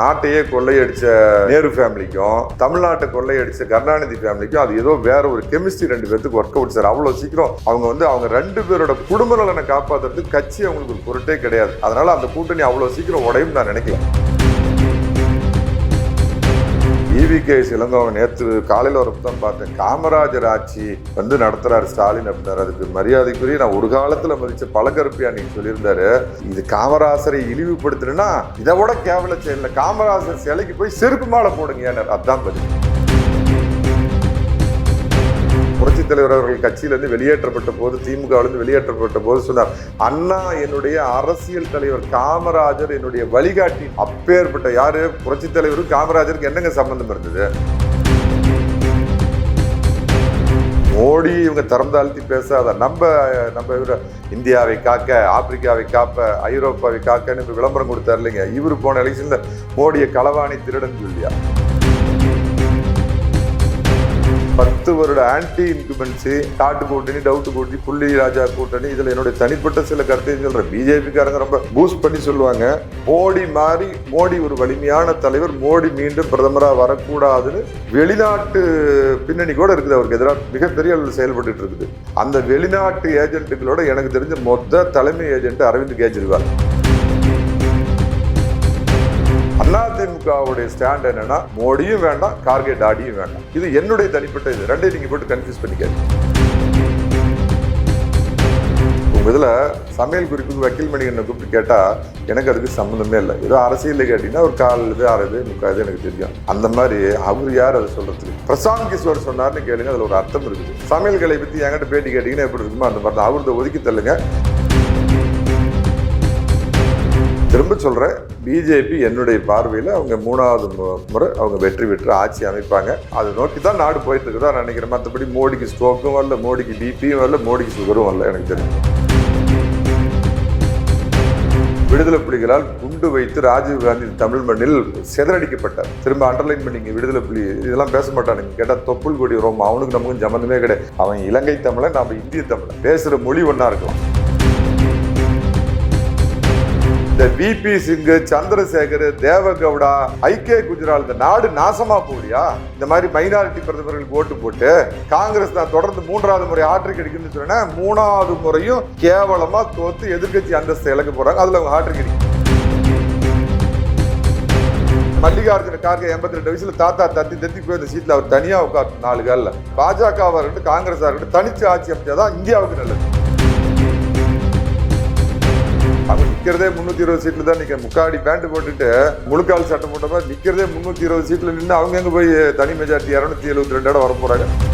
நாட்டையே கொள்ளையடிச்ச நேரு ஃபேமிலிக்கும் தமிழ்நாட்டை கொள்ளையடிச்ச கருணாநிதி ஃபேமிலிக்கும் அது ஏதோ வேற ஒரு கெமிஸ்ட்ரி ரெண்டு பேர்த்துக்கு ஒர்க் அவுட் சார். அவ்வளோ சீக்கிரம் அவங்க வந்து அவங்க ரெண்டு பேரோட குடும்ப நலனை காப்பாற்றுறதுக்கு கட்சி அவங்களுக்கு ஒரு பொருட்டே கிடையாது. அதனால அந்த கூட்டணி அவ்வளோ சீக்கிரம் உடையும் நான் நினைக்கிறேன். இவிகே இளங்கோவன் நேற்று காலையில் ஒரு தான் பார்த்தேன். காமராஜர் ஆட்சி வந்து நடத்துறாரு ஸ்டாலின் அப்படின்னாரு. அதுக்கு மரியாதைக்குரிய நான் ஒரு காலத்தில் மதிச்ச பழகருப்பியா நீங்க சொல்லியிருந்தாரு. இது காமராசரை இழிவுபடுத்தணும்னா இதை விட கேவல செயல்ல காமராசர் சிலைக்கு போய் செருப்பு மாலை போடுங்க அதான் பதில். புரட்சித் தலைவர் அவர்கள் கட்சியிலிருந்து வெளியேற்றப்பட்ட போது திமுகவிலிருந்து வெளியேற்றப்பட்ட போது சொன்னார் அண்ணா என்னுடைய அரசியல் தலைவர் காமராஜர் என்னுடைய வழிகாட்டி. அப்பேற்பட்ட யாரு? புரட்சித் தலைவரும் காமராஜருக்கு என்னங்க சம்பந்தம் இருந்தது? மோடி இவங்க தரம் தாழ்த்தி பேசாத நம்ம நம்ம இவர் இந்தியாவை காக்க ஆப்பிரிக்காவை காப்ப ஐரோப்பாவை காக்கன்னு இப்ப விளம்பரம் கொடுத்தார் இல்லைங்க. இவர் போன எலெக்ஷனில் மோடியை களவாணி திருடன் சொல்லியா பத்து வருட ஆன்டி இன்குமென்சி காட்டு கூட்டணி டவுட் கூட்டணி புள்ளி ராஜா கூட்டணி இதில் என்னுடைய தனிப்பட்ட சில கருத்தை சொல்றேன். பிஜேபிக்காரங்க ரொம்ப பூஸ்ட் பண்ணி சொல்லுவாங்க. மோடி மாறி மோடி ஒரு வலிமையான தலைவர் மோடி மீண்டும் பிரதமராக வரக்கூடாதுன்னு வெளிநாட்டு பின்னணி கூட இருக்குது அவருக்கு எதிராக. மிகப்பெரிய அளவில் செயல்பட்டு இருக்குது. அந்த வெளிநாட்டு ஏஜென்ட்டுகளோட எனக்கு தெரிஞ்ச மொத்த தலைமை ஏஜென்ட் அரவிந்த் கெஜ்ரிவால். அதிமுகவுடைய ஸ்டாண்ட் என்னன்னா மோடியும் வேண்டாம் கார்கே டாடியும் வேண்டாம். இது என்னுடைய தனிப்பட்ட இது. ரெண்டையும் நீங்க போட்டு கன்ஃபியூஸ் பண்ணிக்காது உங்க இதுல சமையல் குறிப்புக்கு வக்கீல் என்ன கூப்பிட்டு கேட்டா எனக்கு அதுக்கு சம்மந்தமே இல்லை. ஏதோ அரசியல் கேட்டீங்கன்னா ஒரு கால் இது அரை இது முக்கால் இது எனக்கு தெரியும். அந்த மாதிரி அவர் யார் அதை சொல்றது பிரசாந்த் கிஷோர் சொன்னார்னு கேளுங்க அதுல ஒரு அர்த்தம் இருக்குது. சமையல் கலை பத்தி என்கிட்ட பேட்டி கேட்டீங்கன்னா எப்படி இருக்குமோ அந்த மாதிரி தான். அவர்த ஒதுக்கி தள்ளுங்க. திரும்ப சொல்கிறேன் பிஜேபி என்னுடைய பார்வையில் அவங்க மூணாவது மு- முறை அவங்க வெற்றி பெற்று ஆட்சி அமைப்பாங்க. அதை நோக்கி தான் நாடு போயிட்டு இருக்குதா நான் நினைக்கிறேன். மற்றபடி மோடிக்கு ஸ்ட்ரோக்கும் வரல மோடிக்கு பிபியும் வரல மோடிக்கு சுகரும் வரல எனக்கு தெரியும். விடுதலை புலிகளால் குண்டு வைத்து ராஜீவ் காந்தி தமிழ் மண்ணில் செதறடிக்கப்பட்டார். திரும்ப அண்டர்லைன் பண்ணிங்க விடுதலை புலி இதெல்லாம் பேச மாட்டானுங்க. கேட்டால் தொப்புள் கொடி ரோம் அவனுக்கு நமக்கும் சம்மந்தமே கிடையாது. அவன் இலங்கை தமிழன் நாம் இந்திய தமிழன். பேசுகிற மொழி ஒன்றா இருக்கலாம். இந்த பிபி சிங் சந்திரசேகர் தேவகவுடா ஐக்கிய குஜரால் இந்த நாடு நாசமா போலியா இந்த மாதிரி மைனாரிட்டி பிரதமர்களுக்கு ஓட்டு போட்டு காங்கிரஸ் தான் தொடர்ந்து மூன்றாவது முறை ஹாட்ரிக் கிடைக்குன்னு சொன்னா மூணாவது முறையும் கேவலமா தோத்து எதிர்க்கட்சி அந்தஸ்து இழக்க போறாங்க. அதுல அவங்க ஹாட்ரிக் கிடைக்கும் மல்லிகார்ஜுன கார்கே எண்பத்தி ரெண்டு வயசுல தாத்தா தத்தி தத்தி போய் அந்த சீட்ல அவர் தனியா உட்கார் நாலு காலில். பாஜக இருக்கட்டும் காங்கிரஸா இருக்கட்டும் தனிச்சு ஆட்சி அமைச்சாதான் இந்தியாவுக்கு நல்லது. நிற்கிறதே முந்நூற்றி இருபது சீட்டில் தான் நிக்க முக்காடி பேண்ட் போட்டுட்டு முழுக்கால் சட்டை போட்ட மாதிரி நிற்கிறதே முந்நூற்றி இருபது சீட்டில் நின்று அவங்க எங்கே போய் தனி மெஜாரிட்டி இரநூத்தி எழுபத்தி ரெண்டு வர போகிறாங்க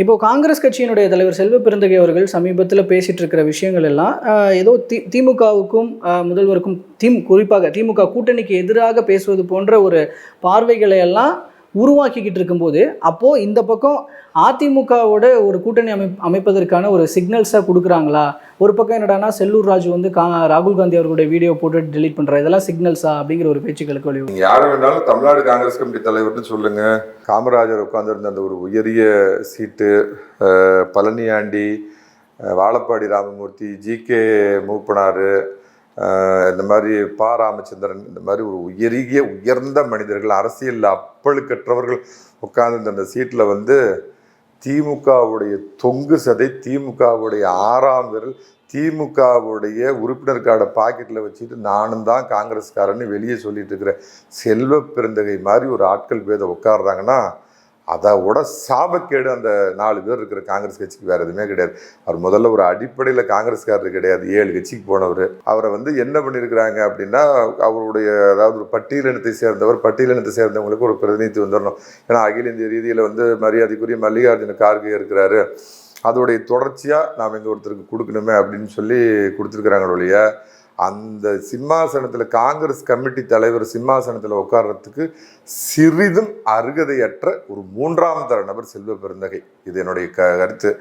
இப்போ காங்கிரஸ் கட்சியினுடைய தலைவர் செல்வ பெருந்தகை அவர்கள் சமீபத்தில் பேசிட்டு இருக்கிற விஷயங்கள் எல்லாம் ஏதோ தி திமுகவுக்கும் முதல்வருக்கும் திம் குறிப்பாக திமுக கூட்டணிக்கு எதிராக பேசுவது போன்ற ஒரு பார்வைகளை எல்லாம் உருவாக்கிக்கிட்டு இருக்கும்போது அப்போது இந்த பக்கம் அதிமுகவோட ஒரு கூட்டணி அமை அமைப்பதற்கான ஒரு சிக்னல்ஸாக கொடுக்குறாங்களா? ஒரு பக்கம் என்னடான்னா செல்லூர் ராஜு வந்து கா ராகுல் காந்தி அவர்களுடைய வீடியோ போட்டு டெலீட் பண்ணுற இதெல்லாம் சிக்னல்ஸா அப்படிங்கிற ஒரு பேச்சுக்களுக்கு வழி நீங்க யாரை வேணாலும் தமிழ்நாடு காங்கிரஸ் கமிட்டி தலைவர்னு சொல்லுங்க. காமராஜர் உட்காந்துருந்த அந்த ஒரு உயரிய seat Palaniyandi Vazhappadi Ramamurthy G K Moopanar இந்த மாதிரி பா ராமச்சந்திரன் இந்த மாதிரி ஒரு உயரிய உயர்ந்த மனிதர்கள் அரசியலில் அப்பழுக்கற்றவர்கள் உட்கார்ந்து அந்த சீட்டில் வந்து திமுகவுடைய தொங்கு சதை திமுகவுடைய ஆறாம் விரல் திமுகவுடைய உறுப்பினர் கார்டை பாக்கெட்டில் வச்சுட்டு நானும் தான் காங்கிரஸ்காரன்னு வெளியே சொல்லிட்டு இருக்கிற செல்வ பெருந்தகை மாதிரி ஒரு ஆட்கள் பேத உட்காடுறாங்கன்னா அதை விட சாபக்கேடு அந்த நாலு பேர் இருக்கிற காங்கிரஸ் கட்சிக்கு வேறு எதுவுமே கிடையாது. அவர் முதல்ல ஒரு அடிப்படையில் காங்கிரஸ்காரர் கிடையாது. ஏழு கட்சிக்கு போனவர். அவரை வந்து என்ன பண்ணியிருக்கிறாங்க அப்படின்னா அவருடைய அதாவது ஒரு பட்டியலினத்தை சேர்ந்தவர் பட்டியலினத்தை சேர்ந்தவங்களுக்கு ஒரு பிரதிநிதி வந்துடணும் ஏன்னா அகில இந்திய ரீதியில் வந்து மரியாதைக்குரிய மல்லிகார்ஜுன கார்கே இருக்கிறாரு. அதோடைய தொடர்ச்சியாக நாம் இங்கே ஒருத்தருக்கு கொடுக்கணுமே அப்படின்னு சொல்லி கொடுத்துருக்குறாங்க ஒழிய அந்த சிம்மாசனத்தில் காங்கிரஸ் கமிட்டி தலைவர் சிம்மாசனத்தில் உட்கார்றதுக்கு சிறிதும் அருகதையற்ற ஒரு மூன்றாம் தர நபர் செல்வ பெருந்தகை. இது என்னுடைய க கருத்து.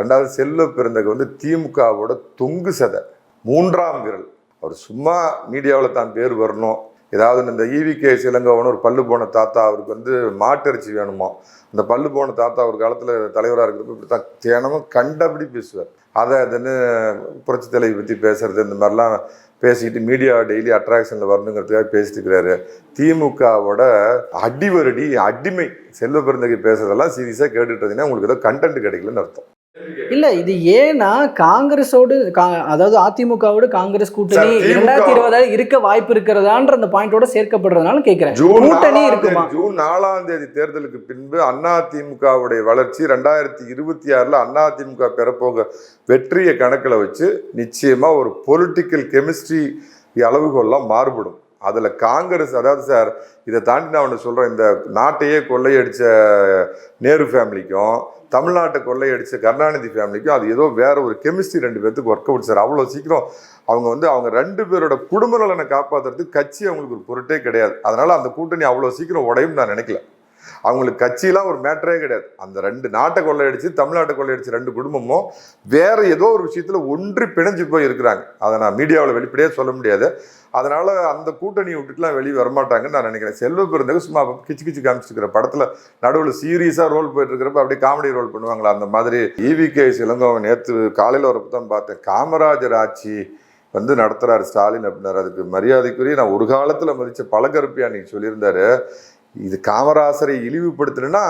ரெண்டாவது செல்வ பெருந்தகை வந்து திமுகவோட தொங்கு சதை மூன்றாம் விரல். அவர் சும்மா மீடியாவில் தான் பேர் வரணும். ஏதாவது இந்த ஈவி கே சிலங்கவன் ஒரு பல்லு போன தாத்தா அவருக்கு வந்து மாட்டிறைச்சி வேணுமா? இந்த பல்லு போன தாத்தா ஒரு காலத்தில் தலைவராக இருக்கிறப்ப இப்படி தான் தினமும் கண்டபடி பேசுவார். அதை அதுன்னு புரட்சி தலைவி பற்றி பேசுறது இந்த மாதிரிலாம் பேசிட்டு மீடியா டெய்லி அட்ராக்ஷனில் வரணுங்கிறதுக்காக பேசிட்டு இருக்கிறாரு. திமுகவோட அடிவரடி அடிமை செல்வ பெருந்தகை பேசுறதெல்லாம் சீரியஸாக கேட்டுட்டு இருந்தீங்கன்னா உங்களுக்கு ஏதோ கண்டென்ட் கிடைக்கலன்னு அர்த்தம். இல்ல இது ஏன்னா காங்கிரஸோடு அதாவது அதிமுகவோடு காங்கிரஸ் கூட்டணி திமுக இரண்டாயிரத்தி இருபதால இருக்க வாய்ப்பு இருக்கிறதான்ற அந்த பாயிண்டோட சேர்க்கப்படுறதுனால கேக்குறேன். ஜூன் கூட்டணி இருக்குமா? ஜூன் நாலாம் தேதி தேர்தலுக்கு பின்பு அதிமுகவுடைய வளர்ச்சி ரெண்டாயிரத்தி இருபத்தி ஆறுல அதிமுக பெறப்போக வெற்றியை கணக்கில் வச்சு நிச்சயமா ஒரு பொலிட்டிக்கல் கெமிஸ்ட்ரி அளவுகோல்லாம் மாறுபடும். அதில் காங்கிரஸ் அதாவது சார் இதை தாண்டி நான் ஒன்று சொல்கிறேன் இந்த நாட்டையே கொள்ளையடித்த நேரு ஃபேமிலிக்கும் தமிழ்நாட்டை கொள்ளையடித்த கருணாநிதி ஃபேமிலிக்கும் அது ஏதோ வேற ஒரு கெமிஸ்ட்ரி ரெண்டு பேர்த்துக்கு ஒர்க் அவுட் சார். அவ்வளோ சீக்கிரம் அவங்க வந்து அவங்க ரெண்டு பேரோட குடும்ப நலனை காப்பாத்துறதுக்கு கட்சி அவங்களுக்கு ஒரு பொருட்டே கிடையாது. அதனால் அந்த கூட்டணி அவ்வளோ சீக்கிரம் உடையும் நான் நினைக்கல. அவங்களுக்கு கட்சியெலாம் ஒரு மேட்டரே கிடையாது. அந்த ரெண்டு நாட்டை கொள்ளையடிச்சு தமிழ்நாட்டை கொள்ளையடிச்சு ரெண்டு குடும்பமும் வேற ஏதோ ஒரு விஷயத்தில் ஒன்றி பிணைஞ்சு போய் இருக்கிறாங்க அதை நான் மீடியாவில் வெளிப்படையாக சொல்ல முடியாது. அதனால் அந்த கூட்டணியை விட்டுட்டுலாம் வெளியே வரமாட்டாங்கன்னு நான் நினைக்கிறேன். செல்வ பிறந்தகு சும்மா கிச்சு கிச்சு காமிச்சிருக்கிற படத்தில் நடுவில் சீரியஸாக ரோல் போயிட்டு இருக்கிறப்ப அப்படியே காமெடி ரோல் பண்ணுவாங்களா? அந்த மாதிரி ஈவிகே இளங்கோவன் நேற்று காலையில் ஒரு புத்தகம் பார்த்தேன். காமராஜர் ஆட்சி வந்து நடத்துகிறார் ஸ்டாலின் அப்படின்னார். அதுக்கு மரியாதைக்குரிய நான் ஒரு காலத்தில் மதித்த பழகருப்பியா அன்னைக்கு சொல்லியிருந்தாரு. இது காமராசரை இழிவுபடுத்தணும்னா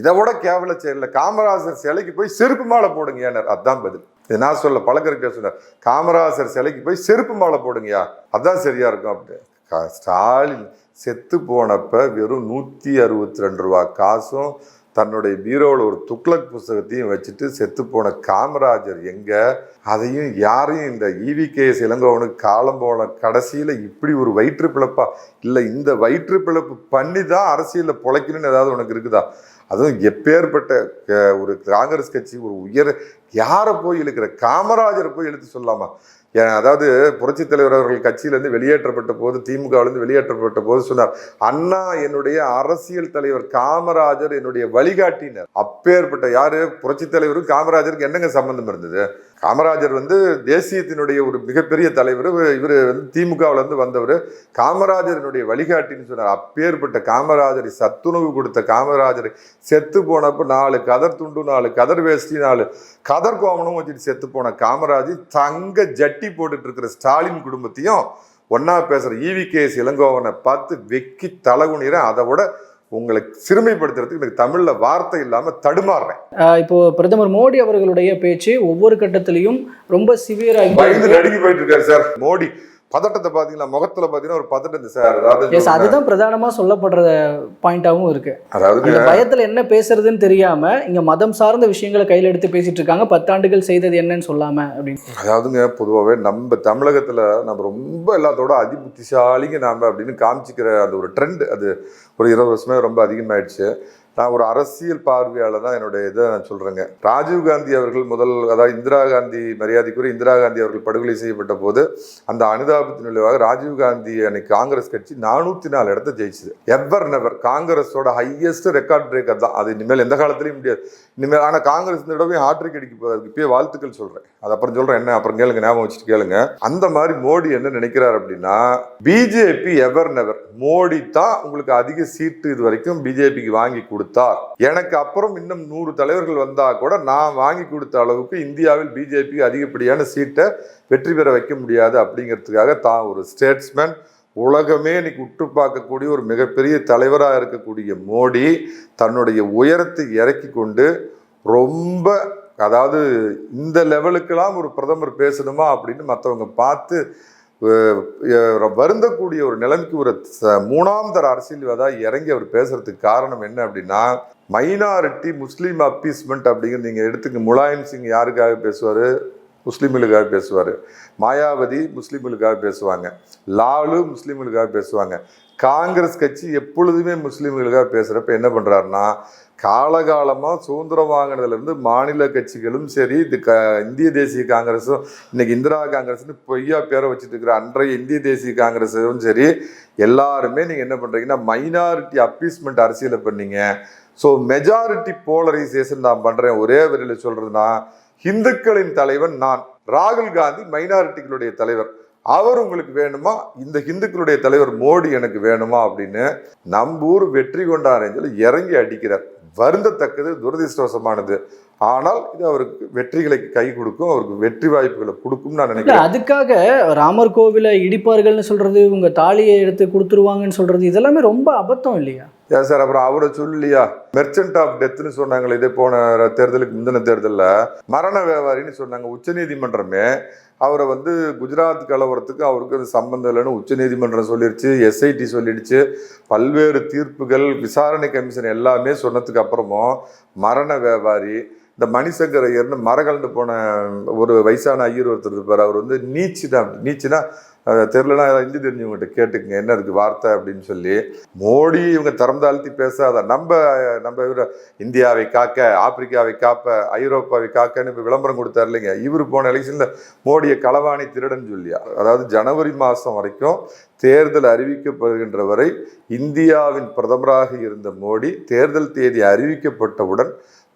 இதை விட கேவல செயலில் காமராசர் சிலைக்கு போய் செருப்பு மாலை போடுங்க ஏனர். அதான் பதில். இது நான் சொல்ல பழகருப்பியா சொன்னார் காமராசர் சிலைக்கு போய் செருப்பு மாலை போடுங்கயா அதான் சரியா இருக்கும் அப்படி கா- ஸ்டாலின் செத்து போனப்ப வெறும் நூற்றி அறுபத்தி ரெண்டு ரூபா காசும் தன்னுடைய பீரோவில் ஒரு துக்ளக் புஸ்தகத்தையும் வச்சுட்டு செத்து போன காமராஜர் எங்க? அதையும் யாரையும் இந்த E இளங்கோவனுக்கு காலம் போன கடைசியில் இப்படி ஒரு வயிற்று பிழப்பா? இல்லை இந்த வயிற்று பிழப்பு பண்ணி தான் அரசியலில் பிழைக்கணும்னு ஏதாவது உனக்கு இருக்குதா? அதுவும் எப்பேற்பட்ட ஒரு காங்கிரஸ் கட்சி ஒரு உயர் யாரை போய் இழுக்கிற? காமராஜரை போய் இழுத்து சொல்லாமா ஏன் அதாவது புரட்சி தலைவர் அவர்கள் கட்சியிலேருந்து வெளியேற்றப்பட்ட போது திமுகவிலேருந்து வெளியேற்றப்பட்ட போது சொன்னார் அண்ணா என்னுடைய அரசியல் தலைவர் காமராஜர் என்னுடைய வழிகாட்டினர். அப்பேற்பட்ட யாரு? புரட்சி தலைவரும் காமராஜருக்கு என்னங்க சம்பந்தம் இருந்தது? காமராஜர் வந்து தேசியத்தினுடைய ஒரு மிகப்பெரிய தலைவர். இவர் வந்து திமுகவிலேருந்து வந்தவர். காமராஜரினுடைய வழிகாட்டின்னு சொன்னார். அப்பேற்பட்ட காமராஜரை சத்துணவு கொடுத்த காமராஜரை செத்து போனப்போ நாலு கதர் துண்டு நாலு கதர் வேஷ்டி நாலு கதர் கோமனும் வச்சுட்டு செத்து போன காமராஜர் தங்க ஜட்டி போட்டுட்டு இருக்கிற ஸ்டாலின் குடும்பத்தையும் ஒன்னா ஈவி ஈவிகேஎஸ் இளங்கோவனை பார்த்து வெக்கி தலகுனிறேன். அதை விட உங்களை சிறுமைப்படுத்துறதுக்கு எனக்கு தமிழ்ல வார்த்தை இல்லாம தடுமாறுறேன். இப்போ பிரதமர் மோடி அவர்களுடைய பேச்சு ஒவ்வொரு கட்டத்திலையும் ரொம்ப சிவியரா பயந்து நடுங்கி போயிட்டு இருக்காரு சார். மோடி பதட்டத்தை பாத்தீங்களா முகத்துல பாத்தீங்கன்னா ஒரு பதட்டம் சார் அதாவது அதுதான் பிரதானமா சொல்லப்படுற பாயிண்டாவும் இருக்கு. அதாவது பயத்துல என்ன பேசுறதுன்னு தெரியாம இங்க மதம் சார்ந்த விஷயங்களை கையில எடுத்து பேசிட்டு இருக்காங்க. பத்தாண்டுகள் செய்தது என்னன்னு சொல்லாம அப்படின்னு. அதாவதுங்க பொதுவாகவே நம்ம தமிழகத்தில் நம்ம ரொம்ப எல்லாத்தோட அதிபுத்திசாலிங்க நாம் அப்படின்னு காமிச்சிக்கிற அந்த ஒரு ட்ரெண்ட் அது ஒரு இருபது வருஷமே ரொம்ப அதிகமாயிடுச்சு. நான் ஒரு அரசியல் பார்வையாளர் தான் என்னுடைய இதை நான் சொல்கிறேங்க ராஜீவ்காந்தி அவர்கள் முதல் அதாவது இந்திரா காந்தி மரியாதைக்குரிய இந்திரா காந்தி அவர்கள் படுகொலை செய்யப்பட்ட போது அந்த அனுதாபத்தின் விளைவாக ராஜீவ்காந்தி அன்னைக்கு காங்கிரஸ் கட்சி நானூற்றி நாலு இடத்த ஜெயிச்சது. எவர் நெவர் காங்கிரஸோட ஹையஸ்ட் ரெக்கார்ட் பிரேக்கர் தான். அது இனிமேல் எந்த காலத்துலையும் முடியாது. இனிமேல் ஆனால் காங்கிரஸ் இந்த தடவை ஹாட்ரிக் அடிக்க போகுது இப்பயே வாழ்த்துக்கள் சொல்கிறேன் அது அப்புறம் சொல்கிறேன் என்ன? அப்புறம் கேளுங்க ஞாபகம் வச்சுட்டு கேளுங்க. அந்த மாதிரி மோடி என்ன நினைக்கிறார் அப்படின்னா பிஜேபி எவர் நெவர் மோடி தான் உங்களுக்கு அதிக சீட்டு இது வரைக்கும் பிஜேபிக்கு வாங்கி கொடுத்தார். எனக்கு அப்புறம் இன்னும் நூறு தலைவர்கள் வந்தால் கூட நான் வாங்கி கொடுத்த அளவுக்கு இந்தியாவில் பிஜேபி அதிகப்படியான சீட்டை வெற்றி பெற வைக்க முடியாது அப்படிங்கிறதுக்காக தான் ஒரு ஸ்டேட்ஸ்மேன் உலகமே இன்னைக்கு உற்று பார்க்கக்கூடிய ஒரு மிகப்பெரிய தலைவராக இருக்கக்கூடிய மோடி தன்னுடைய உயரத்தை இறக்கி கொண்டு ரொம்ப அதாவது இந்த லெவலுக்கெல்லாம் ஒரு பிரதமர் பேசணுமா அப்படின்னு மற்றவங்க பார்த்து வருந்தக்கூடிய ஒரு நிலைமைக்கு ஒரு ச- மூணாம் தர அரசியல்வாதாக இறங்கி அவர் பேசுறதுக்கு காரணம் என்ன அப்படின்னா மைனாரிட்டி முஸ்லீம் அப்பீஸ்மெண்ட் அப்படிங்கிறது நீங்கள் எடுத்துக்க முலாயம் சிங் யாருக்காக பேசுவார்? முஸ்லீம்களுக்காக பேசுவார். மாயாவதி முஸ்லீம்களுக்காக பேசுவாங்க. லாலு முஸ்லீம்களுக்காக பேசுவாங்க. காங்கிரஸ் கட்சி எப்பொழுதுமே முஸ்லீம்களுக்காக பேசுகிறப்ப என்ன பண்ணுறாருன்னா காலகாலமாக சுதந்திரம் வாங்கினதுலேருந்து மாநில கட்சிகளும் சரி இது க இந்திய தேசிய காங்கிரஸும் இன்றைக்கி இந்திரா காங்கிரஸ்னு பொய்யா பேரை வச்சுட்டு இருக்கிற அன்றைய இந்திய தேசிய காங்கிரஸும் சரி எல்லாருமே நீங்கள் என்ன பண்ணுறீங்கன்னா மைனாரிட்டி அப்பீஸ்மெண்ட் அரசியலை பண்ணீங்க. ஸோ மெஜாரிட்டி போலரைசேஷன் நான் பண்ணுறேன் ஒரே வரியில் சொல்கிறதுனா இந்துக்களின் தலைவன் நான். ராகுல் காந்தி மைனாரிட்டிகளுடைய தலைவர். அவர் உங்களுக்கு வேணுமா இந்த இந்துக்களுடைய தலைவர் மோடி எனக்கு வேணுமா? அப்படின்னு நம்பூர் வெற்றி கொண்டாரேஞ்சல் இறங்கி அடிக்கிறார். வருந்தத்தக்கது துரதிருஷ்டவசமானது. ஆனால் இது அவருக்கு வெற்றிகளை கை கொடுக்கும் அவருக்கு வெற்றி வாய்ப்புகளை கொடுக்கும் நான் நினைக்கிறேன். அதுக்காக ராமர் கோவிலை இடிப்பார்கள்னு சொல்றது உங்க தாலியை எடுத்து கொடுத்துருவாங்கன்னு சொல்றது இதெல்லாமே ரொம்ப அபத்தம் இல்லையா? ஏன் சார் அப்புறம் அவரை சொல்லலையா மெர்ச்சன்ட் ஆஃப் டெத்னு சொன்னாங்களே இதே போன தேர்தலுக்கு முந்தின தேர்தலில் மரண வியாபாரின்னு சொன்னாங்க உச்சநீதிமன்றமே. அவரை வந்து குஜராத் கலவரத்துக்கு அவருக்கு அது சம்பந்தம் இல்லைன்னு உச்சநீதிமன்றம் சொல்லிடுச்சு எஸ்ஐடி சொல்லிடுச்சு. பல்வேறு தீர்ப்புகள் விசாரணை கமிஷன் எல்லாமே சொன்னதுக்கு அப்புறமும் மரண வியாபாரி இந்த மணிசங்கர் ஐயர்னு மரகலந்து போன ஒரு வயசான ஐயர் ஒருத்தர் இருப்பார். அவர் வந்து நீச்சு தான். நீச்சுனா தெரிலனா ஹிந்தி தெரிஞ்சவங்ககிட்ட கேட்டுக்குங்க என்ன இருக்குது வார்த்தை அப்படின்னு சொல்லி. மோடி இவங்க தரம் தாழ்த்தி பேசாத நம்ம நம்ம இவர இந்தியாவை காக்க ஆப்பிரிக்காவை காப்ப ஐரோப்பாவை காக்கன்னு இப்போ விளம்பரம் கொடுத்தார் இல்லைங்க. இவர் போன எலெக்ஷனில் மோடியை களவாணி திருடன் சொல்லியா. அதாவது ஜனவரி மாதம் வரைக்கும் தேர்தல் அறிவிக்கப்படுகின்ற வரை இந்தியாவின் பிரதமராக இருந்த மோடி தேர்தல் தேதி அறிவிக்கப்பட்டவுடன்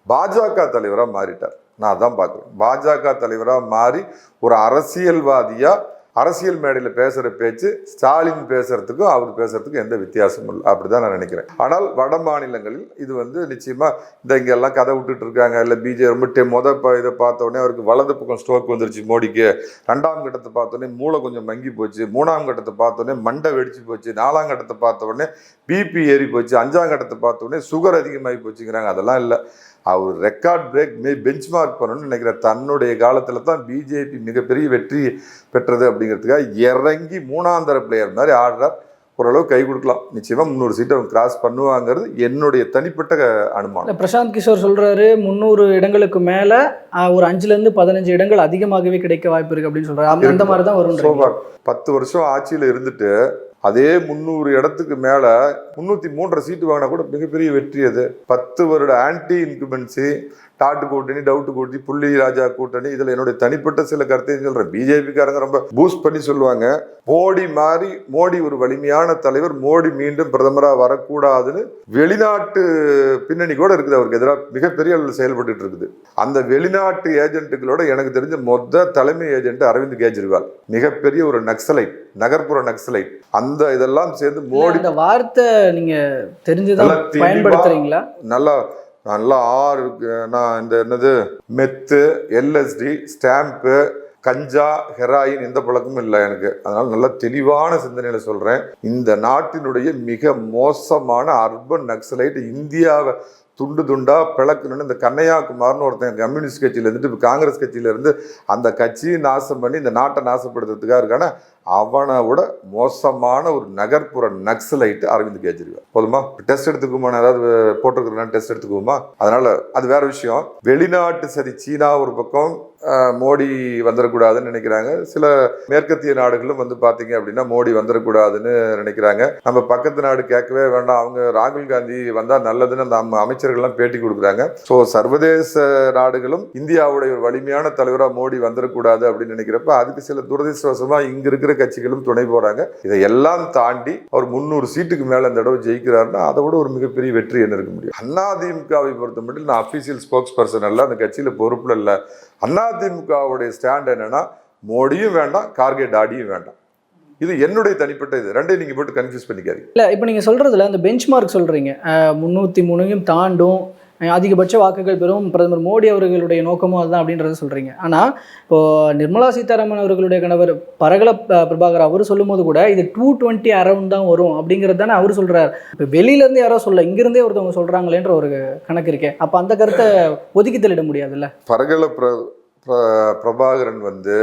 பாஜக தலைவராக மாறிட்டார். நான் அதான் பார்க்குறேன். பாஜக தலைவராக மாறி ஒரு அரசியல்வாதியாக அரசியல் மேடையில் பேசுகிற பேச்சு ஸ்டாலின் பேசுகிறதுக்கும் அவர் பேசுகிறதுக்கும் எந்த வித்தியாசமும் இல்லை. அப்படி தான் நான் நினைக்கிறேன். ஆனால் வட மாநிலங்களில் இது வந்து நிச்சயமாக இந்த இங்கெல்லாம் கதை விட்டுட்டு இருக்காங்க. இல்லை பிஜே ரொம்ப டே மொதல் இதை பார்த்த உடனே அவருக்கு வலது பக்கம் ஸ்ட்ரோக் வந்துருச்சு மோடிக்கு. ரெண்டாம் கட்டத்தை பார்த்தோன்னே மூளை கொஞ்சம் மங்கி போச்சு. மூணாம் கட்டத்தை பார்த்தோன்னே மண்டை வெடிச்சு போச்சு. நாலாம் கட்டத்தை பார்த்த உடனே பிபி ஏறி போச்சு. அஞ்சாம் கட்டத்தை பார்த்த உடனே சுகர் அதிகமாகி போச்சுங்கிறாங்க. அதெல்லாம் இல்லை. அவர் ரெக்கார்ட் பிரேக் மே பெஞ்ச் மார்க் பண்ணணும்னு நினைக்கிற தன்னுடைய காலத்தில் தான் பிஜேபி மிகப்பெரிய வெற்றி பெற்றது அப்படிங்கிறதுக்காக இறங்கி மூணாந்தர பிளேயர் மாதிரி ஆடுறார். ஓரளவு கை கொடுக்கலாம். நிச்சயமாக முந்நூறு சீட்டை அவங்க கிராஸ் பண்ணுவாங்கிறது என்னுடைய தனிப்பட்ட அனுமானம். பிரசாந்த் கிஷோர் சொல்றாரு முந்நூறு இடங்களுக்கு மேல ஒரு அஞ்சுல இருந்து பதினஞ்சு இடங்கள் அதிகமாகவே கிடைக்க வாய்ப்பு இருக்கு அப்படின்னு சொல்றாரு. அந்த- மாதிரி தான் வரும் பத்து வருஷம் ஆட்சியில் இருந்துட்டு அதே முந்நூறு இடத்துக்கு மேலே முந்நூற்றி மூன்றரை சீட்டு வாங்கினா கூட மிகப்பெரிய வெற்றி அது. பத்து வருட ஆன்டி இன்குமென்சி டாட்டு கூட்டணி டவுட்டு கூட்டணி புள்ளி ராஜா கூட்டணி இதில் என்னுடைய தனிப்பட்ட சில கருத்தையும் சொல்கிறேன் பிஜேபிக்காரங்க ரொம்ப பூஸ்ட் பண்ணி சொல்லுவாங்க. மோடி மாறி மோடி ஒரு வலிமையான தலைவர் மோடி மீண்டும் பிரதமராக வரக்கூடாதுன்னு வெளிநாட்டு பின்னணி கூட இருக்குது. அவருக்கு எதிராக மிகப்பெரிய அளவில் செயல்பட்டுட்டு இருக்குது. அந்த வெளிநாட்டு ஏஜென்ட்டுகளோட எனக்கு தெரிஞ்ச மொத்த தலைமை ஏஜென்ட் அரவிந்த் கெஜ்ரிவால். மிகப்பெரிய ஒரு நக்சலைட் நகர்ப்புற நக்சலைட். அந்த இதெல்லாம் சேர்ந்து மோடி வார்த்தை நீங்க தெளிவா- பயன்படுத்துறீங்களா? நல்லா நல்லா ஆறு நான் இந்த என்னது? மெத்து எல்எஸ்டி ஸ்டாம்ப்பு கஞ்சா ஹெராயின் எந்த பழக்கமும் இல்லை எனக்கு. அதனால் நல்ல தெளிவான சிந்தனையில் சொல்கிறேன் இந்த நாட்டினுடைய மிக மோசமான அர்பன் நக்சலைட் இந்தியாவை துண்டு துண்டாக பிளக்கணும்னு இந்த கண்ணையாகுமார்னு ஒருத்தன் கம்யூனிஸ்ட் கட்சியிலேருந்துட்டு இப்போ காங்கிரஸ் கட்சியிலேருந்து அந்த கட்சியை நாசம் பண்ணி இந்த நாட்டை நாசப்படுத்துறதுக்காக இருக்கான அவனை விட மோசமான ஒரு நகர்ப்புற நக்சலைட் அரவிந்த் கெஜ்ரிவால். போதுமா? டெஸ்ட் எடுத்துக்குமா ஏதாவது போட்டிருக்கிறேன்னா டெஸ்ட் எடுத்துக்குவோமா? அதனால் அது வேற விஷயம். வெளிநாட்டு சரி சீனா ஒரு பக்கம் மோடி வந்துடக்கூடாதுன்னு நினைக்கிறாங்க. சில மேற்கத்திய நாடுகளும் வந்து பார்த்தீங்க அப்படின்னா மோடி வந்துடக்கூடாதுன்னு நினைக்கிறாங்க. நம்ம பக்கத்து நாடு கேட்கவே வேண்டாம். அவங்க ராகுல் காந்தி வந்தால் நல்லதுன்னு அந்த அமைச்சர்கள்லாம் பேட்டி கொடுக்குறாங்க. ஸோ சர்வதேச நாடுகளும் இந்தியாவுடைய ஒரு வலிமையான தலைவராக மோடி வந்துடக்கூடாது அப்படின்னு நினைக்கிறப்ப அதுக்கு சில துரதிருஷ்டவசமாக இங்கே இருக்கிற கட்சிகளும் துணை போகிறாங்க இதையெல்லாம் தாண்டி அவர் முந்நூறு சீட்டுக்கு மேலே இந்த தடவை ஜெயிக்கிறாருன்னா அதை விட ஒரு மிகப்பெரிய வெற்றி என்ன இருக்க முடியும். அதிமுகவை பொறுத்த மட்டும் நான் அஃபீஷியல் ஸ்போக்ஸ் பர்சன் அல்ல. அந்த கட்சியில் பொறுப்பில் இல்லை. அண்ணா அதிமுகவுடைய ஸ்டாண்ட் என்னன்னா மோடியும் வேண்டாம் கார்கே டாடியும் வேண்டாம். இது என்னுடைய தனிப்பட்ட இது. ரெண்டையும் நீங்கள் போட்டு கன்ஃபியூஸ் பண்ணிக்காதீங்க. இல்ல இப்போ நீங்க சொல்றதுல அந்த பெஞ்ச் மார்க் சொல்றீங்க. அஹ், முன்னூத்தி மூணையும் தாண்டும் அதிகபட்ச வாக்குகள் பெறும் பிரதமர் மோடி அவர்களுடைய நோக்கமும் அதுதான் அப்படின்றத சொல்றீங்க. ஆனா இப்போ நிர்மலா சீதாராமன் அவர்களுடைய கணவர் பரகல பிரபாகர் அவர் சொல்லும்போது கூட இது டூ டுவெண்ட்டி அரௌண்ட் தான் வரும் அப்படிங்கிறது தானே அவர் சொல்றாரு. இப்போ வெளியில இருந்து யாரோ சொல்ல இங்கிருந்தே ஒருத்தவங்க சொல்றாங்களேன்ற ஒரு கணக்கு இருக்கே. அப்ப அந்த கருத்தை ஒதுக்கி தள்ளிட முடியாதுல்ல? பரகல பிர பிர- பிரபாகரன் வந்து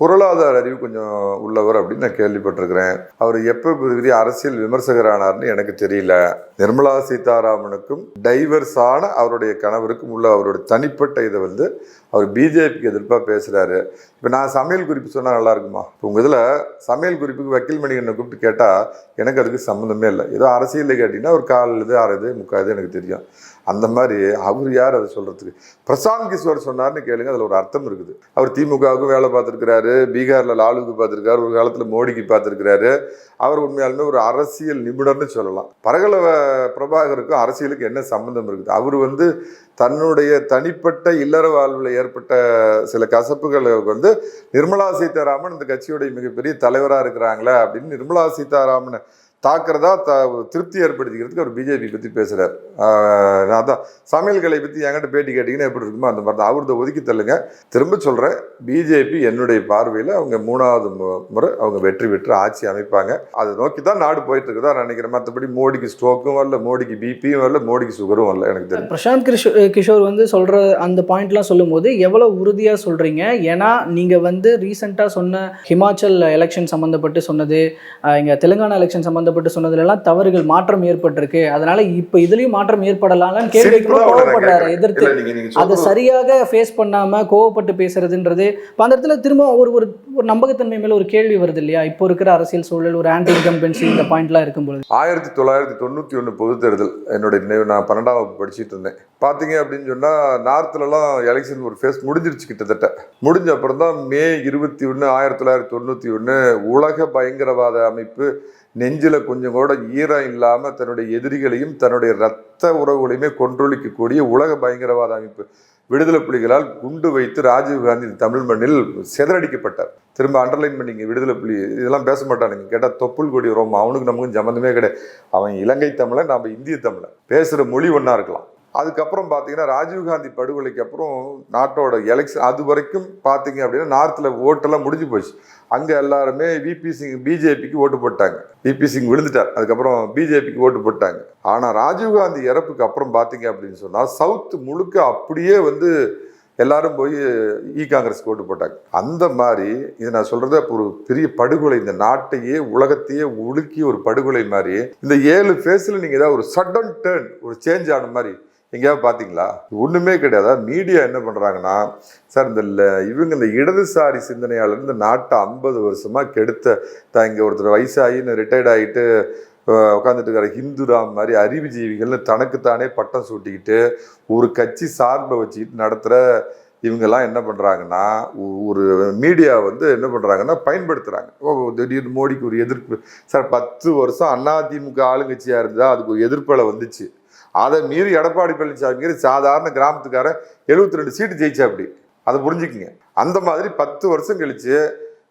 பொருளாதார அறிவு கொஞ்சம் உள்ளவர் அப்படின்னு நான் கேள்விப்பட்டிருக்கிறேன். அவர் எப்போ பெரிய அரசியல் விமர்சகரானார்னு எனக்கு தெரியல. நிர்மலா சீதாராமனுக்கும் டைவர்ஸான அவருடைய கணவருக்கும் உள்ள அவருடைய தனிப்பட்ட இதை வந்து அவர் பிஜேபிக்கு எதிர்ப்பாக பேசுகிறாரு இப்போ நான் சமையல் குறிப்பு சொன்னால் நல்லா இருக்குமா? இப்போ உங்கள் இதில் சமையல் குறிப்புக்கு வக்கீல் மணிகண்ணை கூப்பிட்டு கேட்டால் எனக்கு அதுக்கு சம்மந்தமே இல்லை. ஏதோ அரசியலில் கேட்டிங்கன்னா ஒரு கால் இது அரை இது முக்கால் இது எனக்கு தெரியும். அந்த மாதிரி அவர் யார் அதை சொல்கிறதுக்கு பிரசாந்த் கிஷோர் சொன்னார்னு கேளுங்க அதில் ஒரு அர்த்தம் இருக்குது. அவர் திமுகவுக்கும் வேலை பார்த்துருக்கிறாரு பீகாரில் லாலுக்கு பார்த்துருக்காரு ஒரு காலத்தில் மோடிக்கு பார்த்துருக்கிறாரு. அவர் உண்மையாலுமே ஒரு அரசியல் நிபுணர்னு சொல்லலாம். பரகல பிரபாகருக்கும் அரசியலுக்கு என்ன சம்மந்தம் இருக்குது? அவர் வந்து தன்னுடைய தனிப்பட்ட இல்லற வாழ்வில் ஏற்பட்ட சில கசப்புகளுக்கு வந்து நிர்மலா சீதாராமன் இந்த கட்சியுடைய மிகப்பெரிய தலைவராக இருக்கிறாங்களே அப்படின்னு நிர்மலா சீதாராமனை தாக்குறதா த திருப்தி ஏற்படுத்திக்கிறதுக்கு அவர் பிஜேபி பற்றி பேசுகிறார் அதான். தான் சமையல்களை பற்றி என்கிட்ட பேட்டி கேட்டிங்கன்னா எப்படி இருக்குமோ அந்த மாதிரி தான். அவர்த ஒதுக்கி தள்ளுங்க. திரும்ப சொல்கிறேன் பிஜேபி என்னுடைய பார்வையில் அவங்க மூணாவது முறை அவங்க வெற்றி பெற்று ஆட்சி அமைப்பாங்க. அதை நோக்கி தான் நாடு போயிட்டு இருக்குதா நான் நினைக்கிறேன். மற்றபடி மோடிக்கு ஸ்ட்ரோக்கும் வரல மோடிக்கு பிபியும் வரல மோடிக்கு சுகரும் வரல எனக்கு தெரியும் பிரசாந்த் கிஷோர் கிஷோர் வந்து சொல்கிற அந்த பாயிண்ட்லாம் சொல்லும்போது எவ்வளோ உறுதியாக சொல்கிறீங்க ஏன்னா நீங்கள் வந்து ரீசெண்டாக சொன்ன ஹிமாச்சல் எலெக்ஷன் சம்மந்தப்பட்டு சொன்னது இங்கே தெலுங்கானா எலெக்ஷன் சம்மந்த சொன்னதுல எல்லாம் தவறுகள் மாற்றம் ஏற்பட்டிருக்கு. அதனால இப்ப இதுலயும் மாற்றம் ஏற்படலாம்னு கேள்வி கோவப்படுறாரு. எதிர்த்து. அதை சரியாக ஃபேஸ் பண்ணாம கோவப்பட்டு பேசுறதுன்றது இப்போ அந்த இடத்துல திரும்ப ஒரு ஒரு ஒரு நம்பகத்தன்மை மேல ஒரு கேள்வி வருது இல்லையா? இப்போ இருக்கிற அரசியல் சூழல் ஒரு ஆன்டி இன்கம்பன்சி இந்த பாயிண்ட்லாம் இருக்கும்பொழுது. ஆயிரத்தி தொள்ளாயிரத்தி தொண்ணூற்றி ஒன்று பொது தேர்தல் என்னுடைய நினைவு நான் பன்னெண்டாம் வகுப்பு படிச்சுட்டு இருந்தேன். பார்த்தீங்க அப்படின்னு சொன்னால் நார்த்துலலாம் எலெக்ஷன் ஒரு ஃபேஸ் முடிஞ்சிருச்சு கிட்டத்தட்ட. முடிஞ்ச அப்புறம் தான் மே இருபத்தி ஒன்று ஆயிரத்தி தொள்ளாயிரத்தி தொண்ணூற்றி ஒன்று உலக பயங்கரவாத அமைப்பு நெஞ்சில் கொஞ்சம் கூட ஈரம் இல்லாமல் தன்னுடைய எதிரிகளையும் தன்னுடைய இரத்த உறவுகளையுமே கொன்றொழிக்கக்கூடிய உலக பயங்கரவாத அமைப்பு. விடுதலை புலிகளால் குண்டு வைத்து ராஜீவ்காந்தி தமிழ் மண்ணில் செதறடிக்கப்பட்டார். திரும்ப அண்டர்லைன் பண்ணிங்க விடுதலை புலி இதெல்லாம் பேச மாட்டானுங்க. கேட்டால் தொப்புள் கொடி ரோம் அவனுக்கு நமக்கும் சம்மந்தமே கிடையாது. அவன் இலங்கை தமிழன் நம்ம இந்திய தமிழன். பேசுகிற மொழி ஒன்றா இருக்கலாம். அதுக்கப்புறம் பார்த்தீங்கன்னா ராஜீவ்காந்தி படுகொலைக்கு அப்புறம் நாட்டோட எலெக்ஷன் அது வரைக்கும் பார்த்தீங்க அப்படின்னா நார்த்தில் ஓட்டெல்லாம் முடிஞ்சு போச்சு. அங்கே எல்லாருமே விபி சிங் பிஜேபிக்கு ஓட்டு போட்டாங்க. விபி சிங் விழுந்துட்டார். அதுக்கப்புறம் பிஜேபிக்கு ஓட்டு போட்டாங்க. ஆனால் ராஜீவ்காந்தி இறப்புக்கு அப்புறம் பார்த்தீங்க அப்படின்னு சொன்னால் சவுத் முழுக்க அப்படியே வந்து எல்லாரும் போய் இ e காங்கிரஸ்க்கு ஓட்டு போட்டாங்க. அந்த மாதிரி இது நான் சொல்றது ஒரு பெரிய படுகொலை. இந்த நாட்டையே உலகத்தையே உலுக்கி ஒரு படுகொலை மாதிரி இந்த ஏழு ஃபேஸில் நீங்கள் ஏதாவது ஒரு சடன் டேர்ன் ஒரு சேஞ்ச் ஆன மாதிரி எங்கேயாவது பார்த்தீங்களா? ஒன்றுமே கிடையாது. மீடியா என்ன பண்ணுறாங்கன்னா சார் இந்த இவங்க இந்த இடதுசாரி சிந்தனையாளர் இந்த நாட்டை ஐம்பது வருஷமாக கெடுத்த தான் இங்கே ஒருத்தர் வயசாகி ரிட்டையர்ட் ஆகிட்டு உட்காந்துட்டு இருக்கிற ஹிந்துராம் மாதிரி அறிவுஜீவிகள்னு தனக்குத்தானே பட்டம் சூட்டிக்கிட்டு ஒரு கட்சி சார்பை வச்சுக்கிட்டு நடத்துகிற இவங்கெல்லாம் என்ன பண்ணுறாங்கன்னா ஒரு மீடியா வந்து என்ன பண்ணுறாங்கன்னா பயன்படுத்துகிறாங்க ஓ திடீர்னு மோடிக்கு ஒரு எதிர்ப்பு. சார் பத்து வருஷம் அதிமுக ஆளுங்கட்சியாக இருந்தால் அதுக்கு ஒரு எதிர்ப்பலை வந்துச்சு. அதை மீறி எடப்பாடி பழனிசாமிங்கிற சாதாரண கிராமத்துக்காரன் 72 ரெண்டு சீட்டு ஜெயிச்சா அப்படி அதை புரிஞ்சுக்குங்க. அந்த மாதிரி பத்து வருஷம் கழிச்சு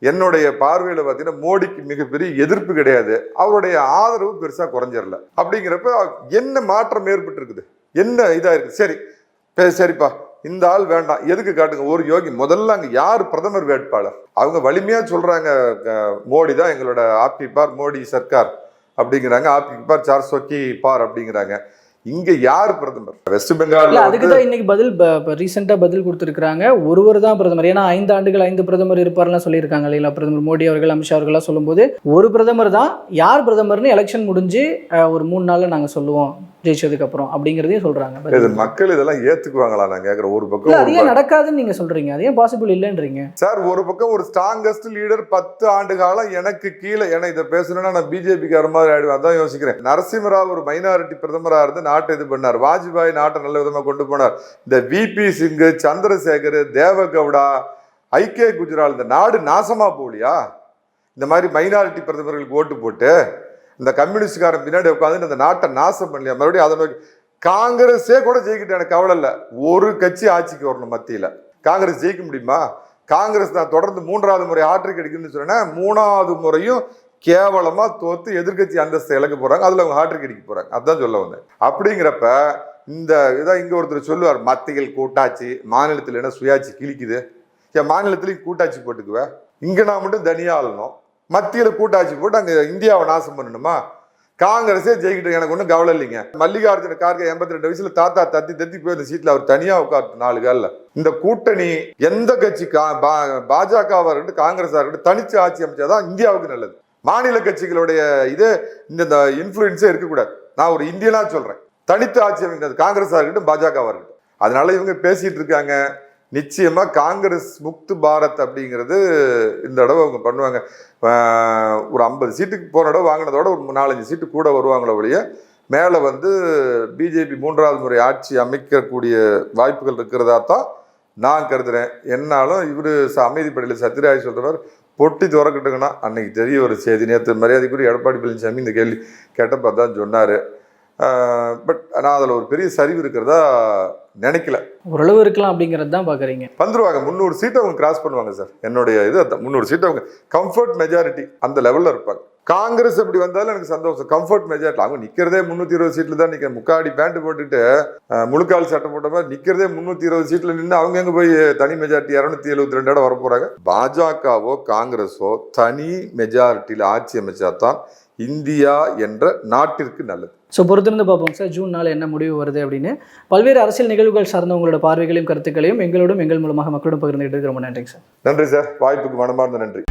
என்னுடைய பார்வையில் பார்த்தீங்கன்னா மோடிக்கு மிகப்பெரிய எதிர்ப்பு கிடையாது. அவருடைய ஆதரவு பெருசாக குறைஞ்சிடல அப்படிங்கிறப்ப என்ன மாற்றம் ஏற்பட்டுருக்குது? என்ன இதாக இருக்குது சரி சரிப்பா இந்த ஆள் வேண்டாம். எதுக்கு காட்டுங்க? ஒரு யோகி முதல்ல அங்கே யார் பிரதமர் வேட்பாளர்? அவங்க வலிமையாக சொல்கிறாங்க மோடி தான் எங்களோட ஆப்கி பார் மோடி சர்க்கார் அப்படிங்கிறாங்க. ஆப்கி பார் சார் சொக்கி பார் அப்படிங்கிறாங்க. இங்க யார் பிரதமர்? வெஸ்ட் இல்ல பெங்கால்ல அதுக்கு தான் இன்னைக்கு பதில் ரீசெண்டா பதில் கொடுத்துருக்காங்க ஒருவர் தான் பிரதமர். ஏன்னா ஐந்து ஆண்டுகள் ஐந்து பிரதமர் இருப்பார்லாம் சொல்லியிருக்காங்க இல்லைங்களா பிரதமர் மோடி அவர்கள் அமித்ஷா அவர்கள்லாம் சொல்லும்போது. ஒரு பிரதமர் தான் யார் பிரதமர்னு எலெக்ஷன் முடிஞ்சு ஒரு மூணு நாள்ல நாங்க சொல்லுவோம் ஜெயிச்சதுக்கு அப்புறம் அப்படிங்கிறதையும் சொல்றாங்க. இது. மக்கள் இதெல்லாம் ஏத்துக்குவாங்களா நான் கேக்குறேன். ஒரு பக்கம் அது ஏன் நடக்காதுன்னு நீங்க சொல்றீங்க. அது ஏன் பாசிபிள் இல்லைன்றீங்க? சார் ஒரு பக்கம் ஒரு ஸ்ட்ராங்கஸ்ட் லீடர் பத்து ஆண்டு காலம் எனக்கு கீழே ஏன்னா இதை பேசணும்னா நான் பிஜேபிக்கார மாதிரி ஆயிடுவேன். அதான் யோசிக்கிறேன். நரசிம்மராவ் ஒரு மைனாரிட்டி பிரதமரா இருந்து நாட்டை இது பண்ணார். வாஜ்பாய் நாட்டை நல்ல விதமாக கொண்டு போனார். இந்த விபி சிங்கு சந்திரசேகர் தேவகவுடா ஐக்கிய குஜரால் இந்த நாடு நாசமாக போலியா? இந்த மாதிரி மைனாரிட்டி பிரதமர்களுக்கு ஓட்டு போட்டு இந்த கம்யூனிஸ்ட்காரன் பின்னாடி உட்காந்து இந்த நாட்டை நாசம் பண்ணலையா? மறுபடியும் அதை நோக்கி காங்கிரஸே கூட ஜெயிக்கிட்டு எனக்கு கவலை இல்லை. ஒரு கட்சி ஆட்சிக்கு வரணும் மத்தியில். காங்கிரஸ் ஜெயிக்க முடியுமா? காங்கிரஸ் தான் தொடர்ந்து மூன்றாவது முறை ஆட்ரிக் அடிக்குன்னு சொன்னேன் மூணாவது முறையும் கேவலமா தோத்து எதிர்க்கட்சி அந்தஸ்தை இழக்க போறாங்க. அதுல அவங்க ஹாட்ரிக் அடிக்க போறாங்க. அதுதான் சொல்ல வந்தேன். அப்படிங்கிறப்ப இந்த இதை இங்க ஒருத்தர் சொல்லுவார் மத்தியில் கூட்டாட்சி மாநிலத்தில் என்ன சுயாட்சி கிழிக்குது? ஏன் மாநிலத்திலையும் கூட்டாட்சி போட்டுக்குவேன் இங்க நான் மட்டும் தனியா ஆளணும். மத்தியில் கூட்டாட்சி போட்டு அங்கே இந்தியாவை நாசம் பண்ணணுமா? காங்கிரஸே ஜெயிக்கிட்டு எனக்கு ஒன்றும் கவலை இல்லைங்க. மல்லிகார்ஜுன கார்கே எண்பத்தி ரெண்டு வயசுல தாத்தா தத்தி தத்தி போய் அந்த சீட்டில் அவர் தனியாக உட்கார்த்து நாலு காலில். இந்த கூட்டணி எந்த கட்சி கா- பா- இருக்கட்டும் காங்கிரஸாக இருக்கட்டும் தனிச்சு ஆட்சி அமைச்சாதான் இந்தியாவுக்கு நல்லது. மாநில கட்சிகளுடைய இது இந்த இந்த இன்ஃப்ளூயன்ஸே இருக்கக்கூடாது. நான் ஒரு இந்தியனாக சொல்கிறேன் தனித்து ஆட்சி அமைக்கிறது காங்கிரஸாக இருக்கட்டும் பாஜகவாக இருக்கட்டும். அதனால இவங்க பேசிகிட்டு இருக்காங்க. நிச்சயமாக காங்கிரஸ் முக்து பாரத் அப்படிங்கிறது இந்த தடவை அவங்க பண்ணுவாங்க. ஒரு ஐம்பது சீட்டுக்கு போன தடவை வாங்கினதோட ஒரு நாலஞ்சு சீட்டு கூட வருவாங்களோ ஒழிய மேலே வந்து பிஜேபி மூன்றாவது முறை ஆட்சி அமைக்கக்கூடிய வாய்ப்புகள் இருக்கிறதா தான் நான் கருதுகிறேன் என்னாலும் இவர் அமைதிப்படையில் சத்யராஜ் சொல்கிறவர் பொட்டி திறக்கட்டுங்கன்னா அன்னைக்கு தெரிய ஒரு செய்தி. நேற்று மரியாதைக்குரிய எடப்பாடி பழனிசாமி இந்த கேள்வி கேட்டப்ப தான் சொன்னார். பட் நான் அதில் ஒரு பெரிய சரிவு இருக்கிறதா நினைக்கல. ஓரளவு இருக்கலாம் அப்படிங்கிறது தான் பார்க்குறீங்க வந்துருவாங்க. முந்நூறு சீட்டை அவங்க கிராஸ் பண்ணுவாங்க சார் என்னுடைய இது முந்நூறு சீட்டை அவங்க. கம்ஃபர்ட் மெஜாரிட்டி அந்த லெவலில் இருப்பாங்க. காங்கிரஸ் அப்படி வந்தாலும் எனக்கு சந்தோஷம். கம்ஃபர்ட் மெஜாரிட்டி அவங்க நிற்கிறதே முந்நூற்றி இருபது சீட்டில் தான் நிற்க முக்காடி பேண்ட் போட்டுட்டு முழுக்கால் சட்டை போட்ட மாதிரி நிற்கிறதே முந்நூற்றி இருபது சீட்டில் நின்று அவங்க எங்கே போய் தனி மெஜாரிட்டி இரநூத்தி எழுபத்தி ரெண்டு இடம் வர போகிறாங்க பாஜகவோ காங்கிரஸோ தனி மெஜாரிட்டியில் ஆட்சி அமைச்சா தான் இந்தியா என்ற நாட்டிற்கு நல்லது. ஸோ பொறுத்திருந்து பார்ப்போம் சார். ஜூன் நாள் என்ன முடிவு வருது அப்படின்னு. பல்வேறு அரசியல் நிகழ்வுகள் சார்ந்த உங்களோட பார்வைகளையும் கருத்துக்களையும் எங்களோடும் எங்கள் மூலமாக மக்களோடும் பகிர்ந்துகிட்டு ரொம்ப நன்றிங்க சார். நன்றி சார். வாய்ப்புக்கு மனமார்ந்த நன்றி.